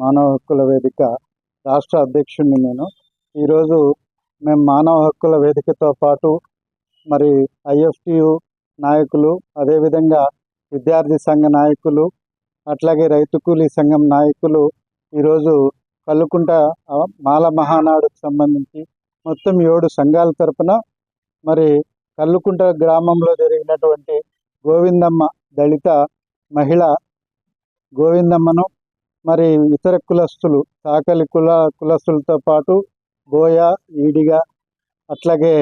మానవ హక్కుల వేదిక రాష్ట్ర అధ్యక్షుడిని నేను. ఈరోజు మేము మానవ హక్కుల వేదికతో పాటు మరి ఐఎఫ్టియు నాయకులు అదేవిధంగా విద్యార్థి సంఘ నాయకులు అట్లాగే రైతు కూలీ సంఘం నాయకులు ఈరోజు కల్లుకుంట మాల మహానాడుకు సంబంధించి మొత్తం ఏడు సంఘాల తరపున మరి కల్లుకుంట గ్రామంలో జరిగినటువంటి గోవిందమ్మ దళిత మహిళ గోవిందమ్మను మరి ఇతర కులస్తులు సాకలి కుల కులస్తులతో పాటు బోయ ఈడిగ అట్లాగే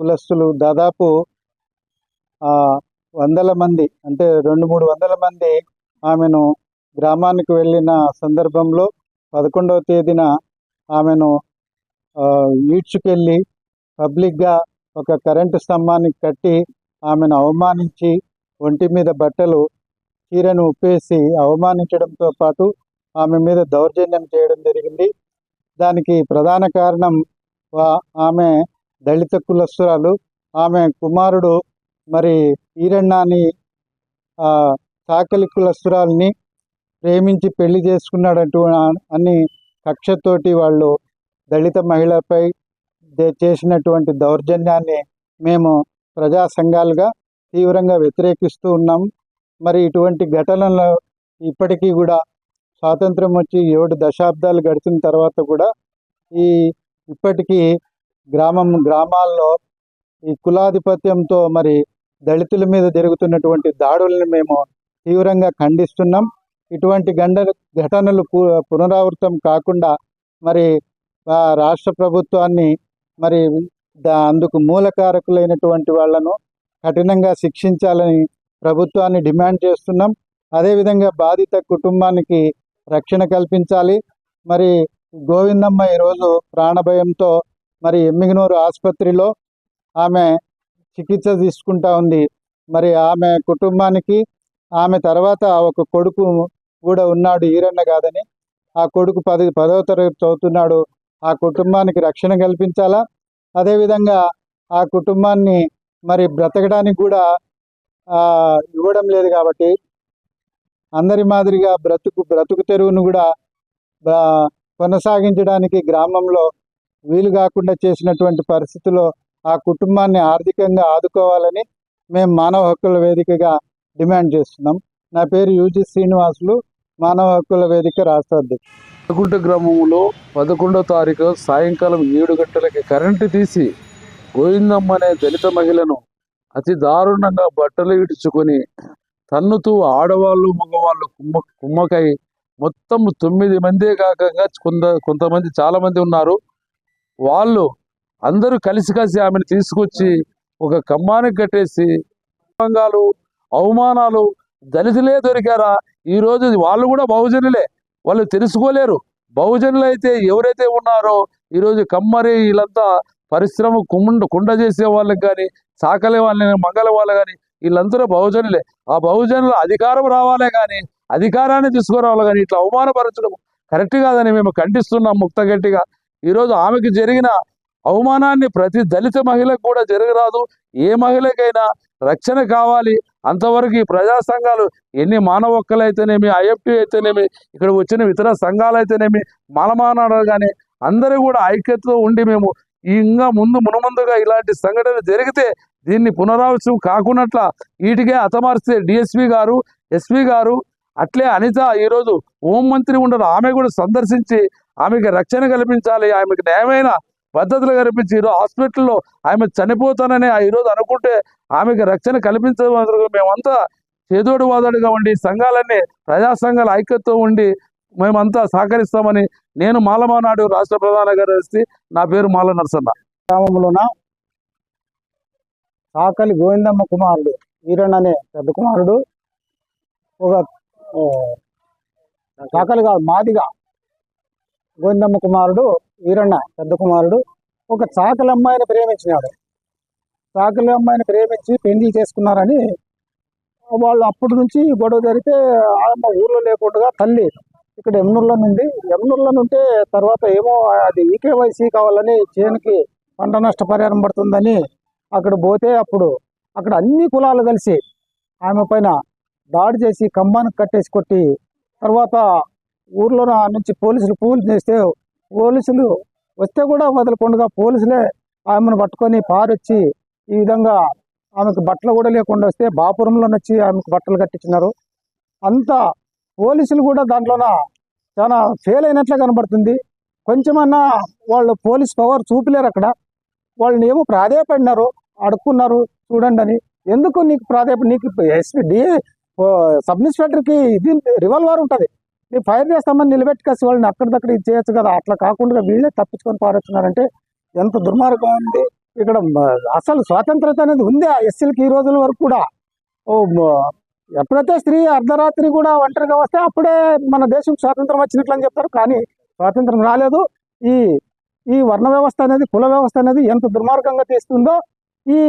కులస్తులు దాదాపు వందల మంది అంటే రెండు మూడు వందల మంది ఆమెను గ్రామానికి వెళ్ళిన సందర్భంలో పదకొండవ తేదీన ఆమెను ఈడ్చుకెళ్ళి పబ్లిక్గా ఒక కరెంటు స్తంభానికి కట్టి ఆమెను అవమానించి ఒంటి మీద బట్టలు ఈయనను ఉప్పేసి అవమానించడంతో పాటు ఆమె మీద దౌర్జన్యం చేయడం జరిగింది. దానికి ప్రధాన కారణం ఆమె దళిత కులస్తురాలు. ఆమె కుమారుడు మరి ఈరಣ್ಣాని సాకలి కులస్తురాల్ని ప్రేమించి పెళ్ళి చేసుకున్నాడంటూ అని కక్షతోటి వాళ్ళు దళిత మహిళపై చేసినటువంటి దౌర్జన్యాన్ని మేము ప్రజా సంఘాలుగా తీవ్రంగా వ్యతిరేకిస్తూ ఉన్నాం. మరి ఇటువంటి ఘటనలు ఇప్పటికీ కూడా స్వాతంత్రం వచ్చి ఏడు దశాబ్దాలు గడిచిన తర్వాత కూడా ఈ ఇప్పటికీ గ్రామం గ్రామాల్లో ఈ కులాధిపత్యంతో మరి దళితుల మీద జరుగుతున్నటువంటి దాడుల్ని మేము తీవ్రంగా ఖండిస్తున్నాం. ఇటువంటి గండ ఘటనలు పు- పునరావృతం కాకుండా మరి రాష్ట్ర ప్రభుత్వాన్ని మరి దా అందుకు మూలకారకులైనటువంటి వాళ్ళను కఠినంగా శిక్షించాలని ప్రభుత్వాన్ని డిమాండ్ చేస్తున్నాం. అదేవిధంగా బాధిత కుటుంబానికి రక్షణ కల్పించాలి. మరి గోవిందమ్మ ఈరోజు ప్రాణభయంతో మరి ఎమ్మిగనూరు ఆసుపత్రిలో ఆమె చికిత్స తీసుకుంటా ఉంది. మరి ఆమె కుటుంబానికి ఆమె తర్వాత ఒక కొడుకు కూడా ఉన్నాడు ఈరన్న కాదని. ఆ కొడుకు పది పదవ తరగతి చదువుతున్నాడు. ఆ కుటుంబానికి రక్షణ కల్పించాలా? అదేవిధంగా ఆ కుటుంబాన్ని మరి బ్రతకడానికి కూడా ఇవ్వడం లేదు కాబట్టి అందరి మాదిరిగా బ్రతుకు బ్రతుకు తెరువును కూడా కొనసాగించడానికి గ్రామంలో వీలు కాకుండా చేసినటువంటి పరిస్థితుల్లో ఆ కుటుంబాన్ని ఆర్థికంగా ఆదుకోవాలని మేము మానవ హక్కుల వేదికగా డిమాండ్ చేస్తున్నాం. నా పేరు యూజి శ్రీనివాసులు మానవ హక్కుల వేదిక రాష్ట్ర అధ్యక్షుడు. పదకొండ గ్రామంలో పదకొండో తారీఖు సాయంకాలం ఏడు గంటలకి కరెంటు తీసి గోవిందమ్మ అనే దళిత మహిళను అతి దారుణంగా బట్టలు ఇడుచుకొని తన్నుతూ ఆడవాళ్ళు మగవాళ్ళు కుమ్మ కుమ్మకై మొత్తం తొమ్మిది మందే కాకంగా కొంత కొంతమంది చాలా మంది ఉన్నారు. వాళ్ళు అందరూ కలిసి కలిసి ఆమెను తీసుకొచ్చి ఒక కమ్మానికి కట్టేసి భంగాలు అవమానాలు దళితులే దొరికారా? ఈ రోజు వాళ్ళు కూడా బహుజనులే. వాళ్ళు తెలుసుకోలేరు. బహుజనులు అయితే ఎవరైతే ఉన్నారో ఈరోజు కమ్మరి వీళ్ళంతా పరిశ్రమ కుండ కుండ చేసే వాళ్ళకి కానీ సాకలే వాళ్ళని మంగళ వాళ్ళు కానీ వీళ్ళందరూ బహుజనులే. ఆ బహుజనులు అధికారం రావాలే కానీ అధికారాన్ని తీసుకురావాలి కానీ ఇట్లా అవమానపరచడం కరెక్ట్ కాదని మేము ఖండిస్తున్నాం ముక్త గట్టిగా. ఈరోజు ఆమెకు జరిగిన అవమానాన్ని ప్రతి దళిత మహిళకు కూడా జరగరాదు. ఏ మహిళకైనా రక్షణ కావాలి. అంతవరకు ఈ ప్రజా సంఘాలు ఎన్ని మానవ అయితేనేమి ఐఎఫ్టీ అయితేనేమి ఇక్కడ వచ్చిన ఇతర సంఘాలు అయితేనేమి మాలమానాడు కానీ అందరూ కూడా ఐక్యతతో ఉండి మేము ఇంకా ముందు మునుముందుగా ఇలాంటి సంఘటన జరిగితే దీన్ని పునరావృతం కాకున్నట్లా వీటికే హతమార్స్తే డిఎస్పీ గారు ఎస్పీ గారు అట్లే అనిత ఈరోజు హోంమంత్రి ఉండరు ఆమె కూడా సందర్శించి ఆమెకి రక్షణ కల్పించాలి ఆమెకు న్యాయమైన పద్ధతులు కల్పించి ఈరోజు హాస్పిటల్లో ఆమె చనిపోతానని ఆ ఈరోజు అనుకుంటే ఆమెకి రక్షణ కల్పించడం మేమంతా చేదోడు వాదోడుగా ఉండి సంఘాలన్నీ ప్రజా సంఘాల ఐక్యతతో ఉండి మేమంతా సహకరిస్తామని నేను మాలమానాడు రాష్ట్ర ప్రధాన కార్యదర్శి నా పేరు మాల నరసన్న. గ్రామంలోన సాకలి గోవిందమ్మ కుమారుడు ఈరణ్ అనే పెద్ద కుమారుడు ఒక ఆ, సాకలి కాదు మాదిగా గోవిందమ్మ కుమారుడు ఈరಣ್ణ పెద్ద కుమారుడు ఒక చాకలి అమ్మాయిని ప్రేమించినాడు. చాకలి అమ్మాయిని ప్రేమించి పెళ్ళి చేసుకున్నారని వాళ్ళు అప్పటి నుంచి గొడవ జరిగితే ఆ ఊర్లో లేకుండా తల్లి ఇక్కడ ఎమ్నూర్లో నుండి ఎమ్నూర్లో నుండి తర్వాత ఏమో అది ఈకేవైసీ కావాలని చేనుకి పంట నష్టపరిహారం పడుతుందని అక్కడ పోతే అప్పుడు అక్కడ అన్ని కులాలు కలిసి ఆమె పైన దాడి చేసి కంబానికి కట్టేసి కొట్టి తర్వాత ఊర్లో నుంచి పోలీసులు పూలు చేస్తే పోలీసులు వస్తే కూడా వదలకుండా పోలీసులే ఆమెను పట్టుకొని పారొచ్చి ఈ విధంగా ఆమెకు బట్టలు కూడా లేకుండా వస్తే బాపురంలో వచ్చి ఆమెకు బట్టలు కట్టించినారు. అంతా పోలీసులు కూడా దాంట్లోన చాలా ఫెయిల్ అయినట్లే కనబడుతుంది. కొంచెమన్నా వాళ్ళు పోలీస్ పవర్ చూపలేరు అక్కడ. వాళ్ళని ఏమో ప్రాధేయపడినారు అడుక్కున్నారు చూడండి అని ఎందుకు నీకు ప్రాధేయపడి నీకు ఎస్పీ డి సబ్ ఇన్స్పెక్టర్కి ఇది రివాల్వర్ ఉంటుంది. నీ ఫైర్ చేస్తామని నిలబెట్టుకేసి వాళ్ళని అక్కడిదక్కడ ఇది చేయొచ్చు కదా అట్లా కాకుండా వీళ్ళే తప్పించుకొని పారేస్తున్నారంటే ఎంత దుర్మార్గం ఉంది ఇక్కడ అసలు స్వాతంత్రత అనేది ఉంది ఆ ఎస్సీలకి ఈ రోజుల వరకు కూడా? ఓ ఎప్పుడైతే స్త్రీ అర్ధరాత్రి కూడా ఒంటరిగా వస్తే అప్పుడే మన దేశం స్వాతంత్రం వచ్చినట్లు అని చెప్తారు. కానీ స్వాతంత్రం రాలేదు. ఈ ఈ వర్ణ వ్యవస్థ అనేది కుల వ్యవస్థ అనేది ఎంత దుర్మార్గంగా తీస్తుందో ఈ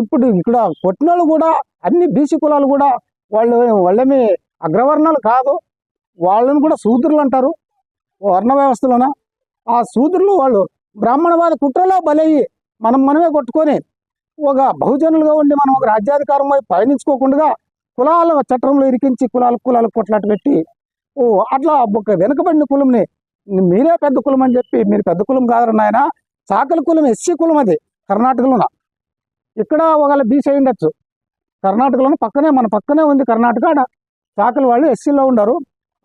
ఇప్పుడు ఇక్కడ కొట్టినోళ్ళు కూడా అన్ని బీసీ కులాలు కూడా వాళ్ళు వాళ్ళేమి అగ్రవర్ణాలు కాదు. వాళ్ళని కూడా శూద్రులు అంటారు. వర్ణ వ్యవస్థలోన ఆ శూద్రులు వాళ్ళు బ్రాహ్మణవాద కుట్రలో బలయ్యి మనం మనమే కొట్టుకొని ఒక బహుజనులుగా ఉండి మనం ఒక రాజ్యాధికారం వైపు పయనించుకోకుండా కులాల చట్టంలో ఇరికించి కులాలు కులాలు కొట్లాట పెట్టి ఓ అట్లా ఒక వెనుకబడిన కులంని మీరే పెద్ద కులం అని చెప్పి మీరు పెద్ద కులం కాదు నాయన చాకలి కులం ఎస్సీ కులం అది కర్ణాటకలోన. ఇక్కడ ఒకవేళ బీసీ అయి ఉండొచ్చు. కర్ణాటకలోన పక్కనే మన పక్కనే ఉంది కర్ణాటక ఆడ చాకలి వాళ్ళు ఎస్సీలో ఉండరు.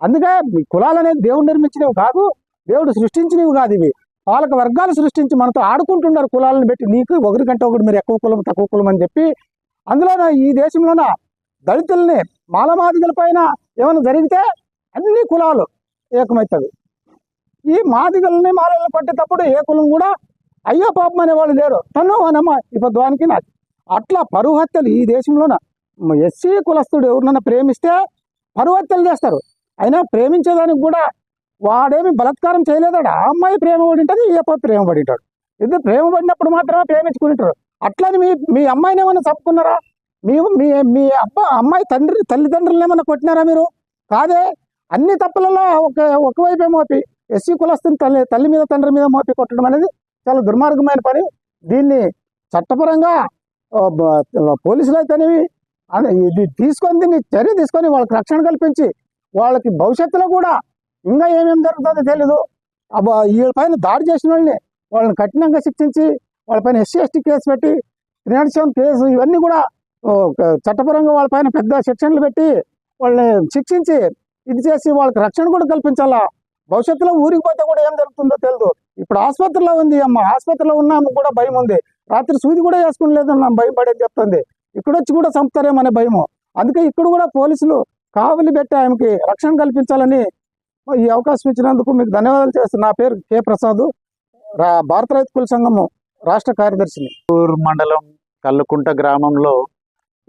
అందుకే కులాలు అనేది దేవుడు నిర్మించినవి కాదు దేవుడు సృష్టించినవి కాదు ఇవి. పాలక వర్గాలు సృష్టించి మనతో ఆడుకుంటున్నారు కులాలను పెట్టి నీకు ఒకరికంటే ఒకటి మీరు ఎక్కువ కులం తక్కువ కులం అని చెప్పి అందులోన ఈ దేశంలోన దళితుల్ని మాలమాదిగల పైన ఏమైనా జరిగితే అన్ని కులాలు ఏకమవుతుంది ఈ మాదిగల్ని మాలల్ని పట్టేటప్పుడు ఏ కులం కూడా అయ్యో పాపం అనేవాళ్ళు లేరు. తను అనమ్మ ఇబ్బందానికి దానికి నాకు అట్లా పరువు హత్యలు ఈ దేశంలోన ఎస్సీ కులస్తుడు ఎవరినన్నా ప్రేమిస్తే పరువు హత్యలు చేస్తారు. అయినా ప్రేమించేదానికి కూడా వాడేమి బలత్కారం చేయలేదాడు. ఆ అమ్మాయి ప్రేమ పడింటుంది ఈ అబ్బాయి ప్రేమ పడింటాడు. ఇది ఇద్దరు ప్రేమ పడినప్పుడు మాత్రమే ప్రేమించుకుంటారు అట్లని మీ మీ అమ్మాయిని ఏమైనా చంపుకున్నారా? మీ మీ మీ అబ్బా అమ్మాయి తండ్రి తల్లిదండ్రులను ఏమైనా కొట్టినారా మీరు? కాదే అన్ని తప్పులలో ఒక ఒకవైపే మోపి ఎస్సీ కులస్తుని తల్లి తల్లి మీద తండ్రి మీద మోపి కొట్టడం అనేది చాలా దుర్మార్గమైన పని. దీన్ని చట్టపరంగా పోలీసులు అయితేనేవి ఇది తీసుకొని దీన్ని చర్య తీసుకొని వాళ్ళకి రక్షణ కల్పించి వాళ్ళకి భవిష్యత్తులో కూడా ఇంకా ఏమేమి జరుగుతుందో తెలీదు. అబ్బా వీళ్ళ పైన దాడి చేసిన వాళ్ళని వాళ్ళని కఠినంగా శిక్షించి వాళ్ళపైన ఎస్సీ ఎస్టీ కేసు పెట్టి త్రీ సెవెన్ కేసు ఇవన్నీ కూడా ఓ, వాళ్ళ పైన పెద్ద శిక్షణలు పెట్టి వాళ్ళని శిక్షించి ఇది చేసి వాళ్ళకి రక్షణ కూడా కల్పించాలా? భవిష్యత్తులో ఊరికి పోతే కూడా ఏం జరుగుతుందో తెలియదు ఇప్పుడు ఆసుపత్రిలో ఉంది అమ్మ ఆసుపత్రిలో ఉన్నాము కూడా భయం ఉంది. రాత్రి సూది కూడా వేసుకుని నా భయం పడేది చెప్తుంది. ఇక్కడ వచ్చి కూడా చంపుతారేమనే భయము. అందుకే ఇక్కడ కూడా పోలీసులు కావలి పెట్టి ఆమెకి రక్షణ కల్పించాలని ఈ అవకాశం ఇచ్చినందుకు మీకు ధన్యవాదాలు చేస్తాను నా పేరు కె ప్రసాద్. రా భారత రైతు కుల సంఘము రాష్ట్ర కార్యదర్శిని. మండలం కల్లుకుంట గ్రామంలో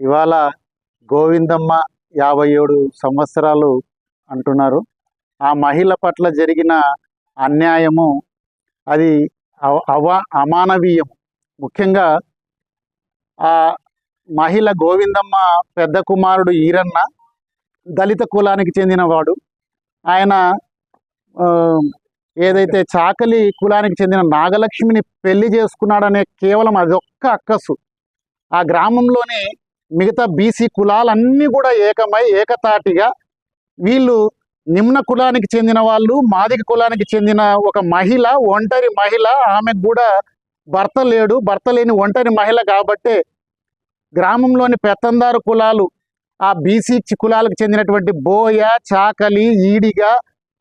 ఇవాళ గోవిందమ్మ యాభై ఏడు సంవత్సరాలు అంటున్నారు. ఆ మహిళ పట్ల జరిగిన అన్యాయము అది అవ- అవ అమానవీయం ముఖ్యంగా ఆ మహిళ గోవిందమ్మ పెద్ద కుమారుడు ఈరన్న దళిత కులానికి చెందినవాడు. ఆయన ఏదైతే చాకలి కులానికి చెందిన నాగలక్ష్మిని పెళ్ళి చేసుకున్నాడనే కేవలం అదొక్క అక్కసు. ఆ గ్రామంలోనే మిగతా బీసీ కులాలన్నీ కూడా ఏకమై ఏకతాటిగా వీళ్ళు నిమ్న కులానికి చెందిన వాళ్ళు మాదిక కులానికి చెందిన ఒక మహిళ ఒంటరి మహిళ ఆమెకు కూడా భర్త లేడు. భర్త లేని ఒంటరి మహిళ కాబట్టే గ్రామంలోని పెత్తందారు కులాలు ఆ బీసీ కులాలకు చెందినటువంటి బోయ చాకలి ఈడిగా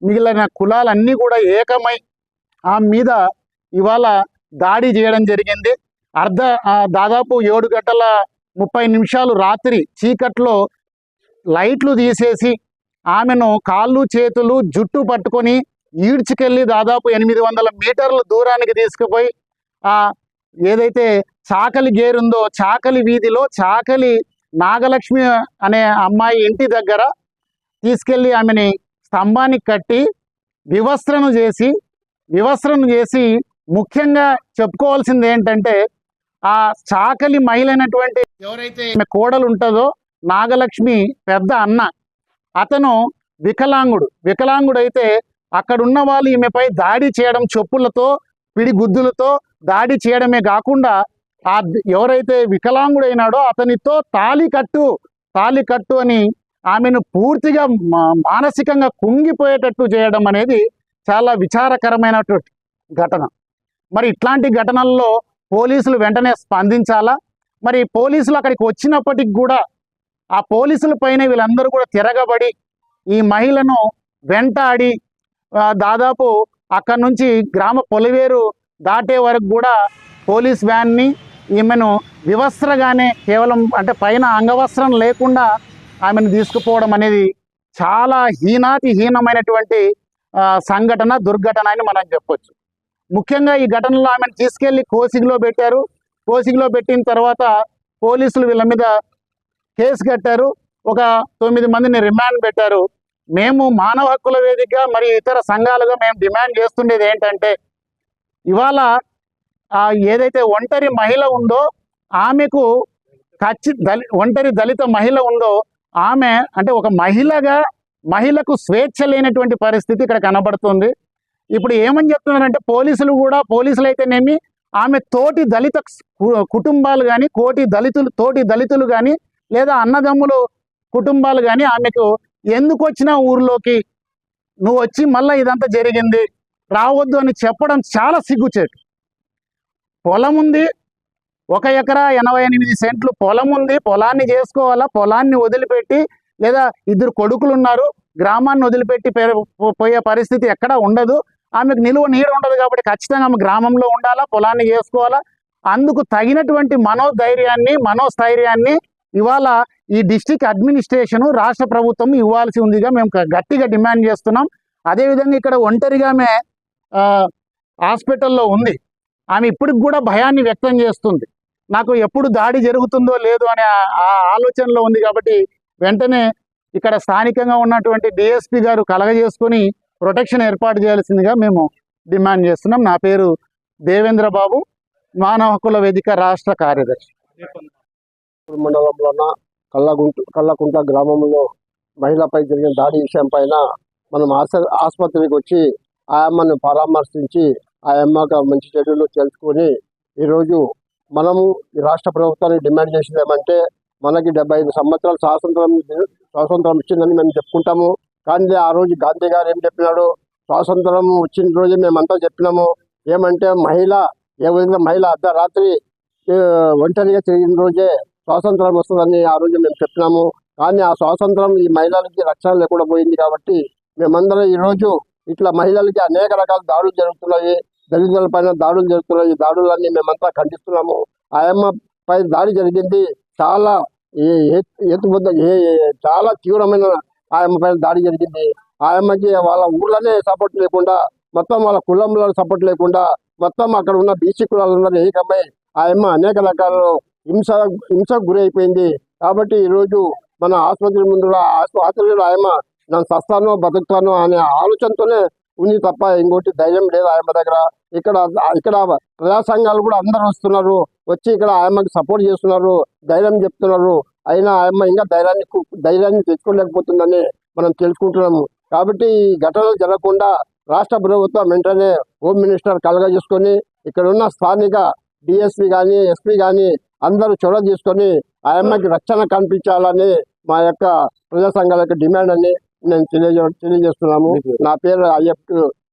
మిగిలిన కులాలన్నీ కూడా ఏకమై ఆమె మీద ఇవాళ దాడి చేయడం జరిగింది. అర్ధ ఆ, దాదాపు ఏడు గంటల ముప్పై నిమిషాలు రాత్రి చీకట్లో లైట్లు తీసేసి ఆమెను కాళ్ళు చేతులు జుట్టు పట్టుకొని ఈడ్చుకెళ్ళి దాదాపు ఎనిమిది వందల మీటర్ల దూరానికి తీసుకుపోయి ఆ ఏదైతే చాకలి గేరుందో చాకలి వీధిలో చాకలి నాగలక్ష్మి అనే అమ్మాయి ఇంటి దగ్గర తీసుకెళ్ళి ఆమెని స్తంభానికి కట్టి వివస్త్రను చేసి వివస్త్రను చేసి ముఖ్యంగా చెప్పుకోవాల్సింది ఏంటంటే ఆ చాకలి మహిళ అయినటువంటి ఎవరైతే కోడలు ఉంటుందో నాగలక్ష్మి పెద్ద అన్న. అతను వికలాంగుడు. వికలాంగుడు అయితే అక్కడ ఉన్న వాళ్ళు ఈమెపై దాడి చేయడం చెప్పులతో పిడి గుద్దులతో దాడి చేయడమే కాకుండా ఆ ఎవరైతే వికలాంగుడైనాడో అతనితో తాలి కట్టు తాలి కట్టు అని ఆమెను పూర్తిగా మా- మానసికంగా కుంగిపోయేటట్టు చేయడం అనేది చాలా విచారకరమైనటువంటి ఘటన. మరి ఇట్లాంటి ఘటనల్లో పోలీసులు వెంటనే స్పందించాలా? మరి పోలీసులు అక్కడికి వచ్చినప్పటికి కూడా ఆ పోలీసుల పైన వీళ్ళందరూ కూడా తిరగబడి ఈ మహిళను వెంటాడి దాదాపు అక్కడ నుంచి గ్రామ పొలివేరు దాటే వరకు కూడా పోలీస్ వ్యాన్ని ఈమెను వివస్త్రగానే కేవలం అంటే పైన అంగవస్త్రం లేకుండా ఆమెను తీసుకుపోవడం అనేది చాలా హీనాతి హీనమైనటువంటి ఆ, సంఘటన దుర్ఘటన అని మనం చెప్పొచ్చు. ముఖ్యంగా ఈ ఘటనలో ఆమెను తీసుకెళ్ళి కోసిగిలో పెట్టారు. కోసిగిలో పెట్టిన తర్వాత పోలీసులు వీళ్ళ మీద కేసు కట్టారు. ఒక తొమ్మిది మందిని రిమాండ్ పెట్టారు. మేము మానవ హక్కుల వేదికగా మరియు ఇతర సంఘాలుగా మేము డిమాండ్ చేస్తుండేది ఏంటంటే ఇవాళ ఏదైతే ఒంటరి మహిళ ఉందో ఆమెకు ఖచ్చి దళి ఒంటరి దళిత మహిళ ఉందో ఆమె అంటే ఒక మహిళగా మహిళకు స్వేచ్ఛ లేనటువంటి పరిస్థితి ఇక్కడ కనబడుతుంది. ఇప్పుడు ఏమని చెప్తున్నారంటే పోలీసులు కూడా పోలీసులు అయితేనేమి ఆమె తోటి దళిత కుటుంబాలు కానీ కోటి దళితులు తోటి దళితులు కానీ లేదా అన్నదమ్ములు కుటుంబాలు కానీ ఆమెకు ఎందుకు వచ్చినా ఊర్లోకి నువ్వు వచ్చి మళ్ళీ ఇదంతా జరిగింది రావద్దు అని చెప్పడం చాలా సిగ్గుచేటు. పొలం ఉంది ఒక ఎకరా ఎనభై ఎనిమిది సెంట్లు పొలం ఉంది పొలాన్ని చేసుకోవాలా పొలాన్ని వదిలిపెట్టి లేదా ఇద్దరు కొడుకులు ఉన్నారు గ్రామాన్ని వదిలిపెట్టి పోయే పరిస్థితి ఎక్కడా ఉండదు ఆమెకు నిలువ నీడ ఉండదు కాబట్టి ఖచ్చితంగా ఆమె గ్రామంలో ఉండాలా పొలాన్ని చేసుకోవాలా అందుకు తగినటువంటి మనోధైర్యాన్ని మనోస్థైర్యాన్ని ఇవాళ ఈ డిస్టిక్ అడ్మినిస్ట్రేషన్ రాష్ట్ర ప్రభుత్వం ఇవ్వాల్సి ఉందిగా మేము గట్టిగా డిమాండ్ చేస్తున్నాం. అదేవిధంగా ఇక్కడ ఒంటరిగా ఆమె హాస్పిటల్లో ఉంది. ఆమె ఇప్పటికి కూడా భయాన్ని వ్యక్తం చేస్తుంది. నాకు ఎప్పుడు దాడి జరుగుతుందో లేదో అనే ఆ- ఆ ఆలోచనలో ఉంది కాబట్టి వెంటనే ఇక్కడ స్థానికంగా ఉన్నటువంటి డిఎస్పి గారు కలగజేసుకొని ప్రొటెక్షన్ ఏర్పాటు చేయాల్సిందిగా మేము డిమాండ్ చేస్తున్నాం. నా పేరు దేవేంద్ర బాబు మానవ హక్కుల వేదిక రాష్ట్ర కార్యదర్శి. మండలంలోన కల్లగుంట కల్లకుంట గ్రామంలో మహిళపై జరిగిన దాడి విషయం పైన మనం ఆస- ఆసుపత్రికి వచ్చి ఆ అమ్మను పరామర్శించి ఆ అమ్మకు మంచి చర్యలు తెలుసుకొని ఈరోజు మనము ఈ రాష్ట్ర ప్రభుత్వాన్ని డిమాండ్ చేసింది ఏమంటే మనకి డెబ్బై ఐదు సంవత్సరాలు స్వాతంత్రం స్వాతంత్రం ఇచ్చిందని మేము చెప్పుకుంటాము. కానీ ఆ రోజు గాంధీ గారు ఏం చెప్పినాడు? స్వాతంత్రం వచ్చిన రోజు మేమంతా చెప్పినాము. ఏమంటే మహిళ ఏ విధంగా మహిళ అర్ధరాత్రి ఒంటరిగా తిరిగిన రోజే స్వాతంత్రం వస్తుందని ఆ రోజు మేము చెప్పినాము. కానీ ఆ స్వాతంత్రం ఈ మహిళలకి రక్షణ లేకుండా పోయింది కాబట్టి మేమందరం ఈ రోజు ఇట్లా మహిళలకి అనేక రకాల దాడులు జరుగుతున్నాయి. దళితుల పైన దాడులు జరుగుతున్నాయి. దాడులన్నీ మేమంతా ఖండిస్తున్నాము. ఆయమ్మ పై దాడి జరిగింది. చాలా ఎత్తు- ఎత్తుబద్ద చాలా తీవ్రమైన ఆయమ్మ పైన దాడి జరిగింది. ఆయమ్మకి వాళ్ళ ఊర్లోనే సపోర్ట్ లేకుండా మొత్తం వాళ్ళ కులంలో సపోర్ట్ లేకుండా మొత్తం అక్కడ ఉన్న బీసీ కులాలందరూ ఏకమై ఆయమ్మ అనేక రకాల హింస హింసకు గురి అయిపోయింది కాబట్టి ఈరోజు మన ఆసుపత్రి ముందు ఆసుపత్రిలో ఆయమ్మ నన్ను సస్తానో బతుకుతానో అనే ఆలోచనతోనే ఉంది తప్ప ఇంకోటి ధైర్యం లేదు ఆయమ్మ దగ్గర. ఇక్కడ ఇక్కడ ప్రజా సంఘాలు కూడా అందరు వస్తున్నారు. వచ్చి ఇక్కడ ఆయమ్మకి సపోర్ట్ చేస్తున్నారు ధైర్యం చెప్తున్నారు. అయినా ఆయమ్మ ఇంకా ధైర్యాన్ని ధైర్యాన్ని తెచ్చుకోలేకపోతుందని మనం తెలుసుకుంటున్నాము. కాబట్టి ఈ ఘటనలు జరగకుండా రాష్ట్ర ప్రభుత్వం వెంటనే హోమ్ మినిస్టర్ కలగజేసుకొని ఇక్కడ ఉన్న స్థానిక డిఎస్పీ కానీ ఎస్పీ కానీ అందరూ చొరవ తీసుకొని ఆయమ్మకి రక్షణ కల్పించాలని మా యొక్క ప్రజా సంఘాల యొక్క డిమాండ్ అని నేను తెలియజే తెలియజేస్తున్నాము. నా పేరు అయ్యప్ప